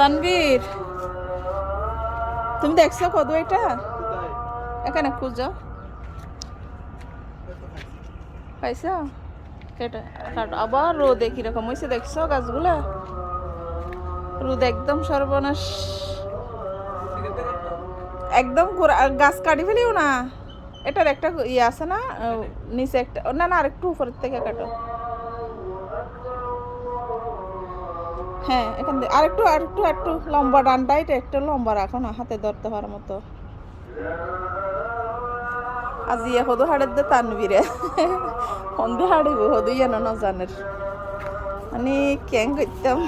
তানবীর তুমি দেখছ কদু এটা? এখানে খুঁজো। পাইছ? কাটো আবার রোদে কীরকম হয়েছে দেখছ গাছগুলা? রোদ একদম সর্বনাশ। একদম আর গাছ কাটি ফেলিও না। এটার একটা ইয়ে আছে না নিচে একটা না না, আরেকটু উপরের থেকে কাটো। হ্যাঁ এখান থেকে আরেকটু আরেকটু একটু লম্বা ডান্ডা এটা একটু লম্বা রাখো না, হাতে ধরতে পারার মতো। আজ ইয়ে হদু হাড়ের দে তানবিরে সন্ধে হাড়িব হদু ইয়ে ন জানের। মানে কেন করতাম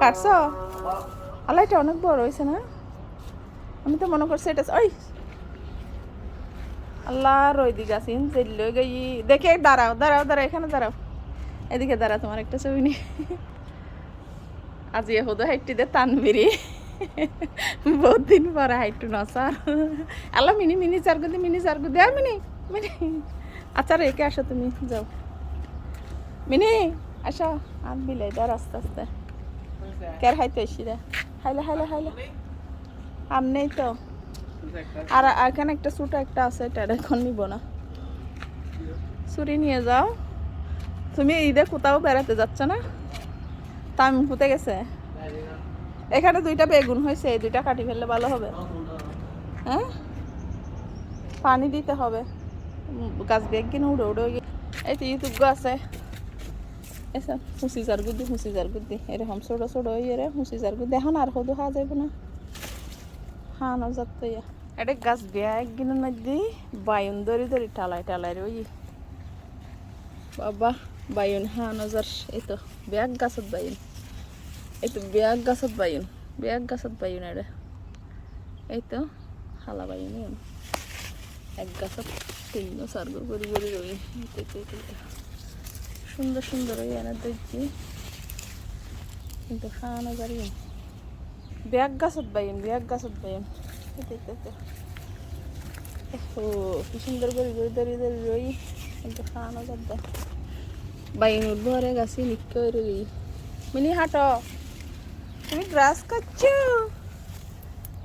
কাটছ? আল্লাহ, এটা অনেক বড় হয়েছে না? আমি তো মনে করছি এটা ওই! আল্লাহ, রই দিকে আসিন জেলে গই। দেখে, দাঁড়াও দাঁড়াও দাঁড়াও, এখানে দাঁড়াও। এদিকে দাঁড়া তোমার একটা ছবি নি আজ ইয়ে হদু হাইটটি দে তানবিরি। বহুত দিন পরে হাইটু নসার। আল্লাহ মিনি মিনি চার গুদি মিনি চার গুদি আর মিনি মিনি। আচ্ছা রেখে আসো তুমি, যাও। মিনি, আসো। আর বিলাই দার আস্তে আস্তে। কের হাইতে এসি রে? হাইলে হাইলে হাইলে। আম নেই তো। আর এখানে একটা ছোট একটা আছে, এটা এখন নিব না। ছুরি নিয়ে যাও। তুমি ঈদে কোথাও বেড়াতে যাচ্ছ না? তামিম ফুটে গেছে। এখানে দুইটা বেগুন হয়েছে, এই দুইটা কাটি ফেললে ভালো হবে। হ্যাঁ? পানি দিতে হবে। গাছ বেগ কিনে উড়ে উড়ে এই তো ইউটিউব আছে। এসা হুঁচি যার গুদি হুঁচি যার গুদি এরকম ছোটো ছোটো ইয়ে রে হুঁচি যার গুদি এখন আর সদু খাওয়া যাবে না। হ্যাঁ না যাত এটা গাছ বেয়া একদিনের মধ্যে বায়ুন দরি দরি টালাই টালাই ওই বাবা বায়ুন হ্যাঁ নজর এই তো, ব্যাগ গাছত বায়ুন এই তো, ব্যাগ গাছত বায়ুন ব্যাগ গাছত বায়ুন এটা এই তো, হালা বায়ুন এক গাছত তিন সার্গ করি করি রই। সুন্দর সুন্দর ওই এনে দেখছি। কিন্তু নজর ইয়ন। Bag গাছত বায়ুন bag গাছত। ও কি সুন্দর করে রই ধরি ধরি রই। কিন্তু নজর দেয় বাইন উঠবরে গাছি রই। মিনি হাঁটো। তুমি গ্রাস করছ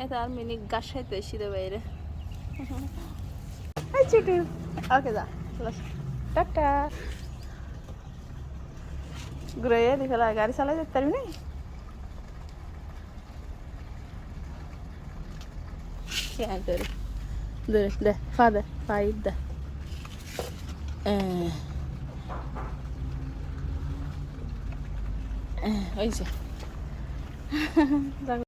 এটা আর মিনি গাছ খাইতে এসি দে বাইরে। ছুটু ওকে যা চলো টাটা। ঘুরে দেখে গাড়ি চালাই যেতে পারবি না? Eh. Eh, ওই যে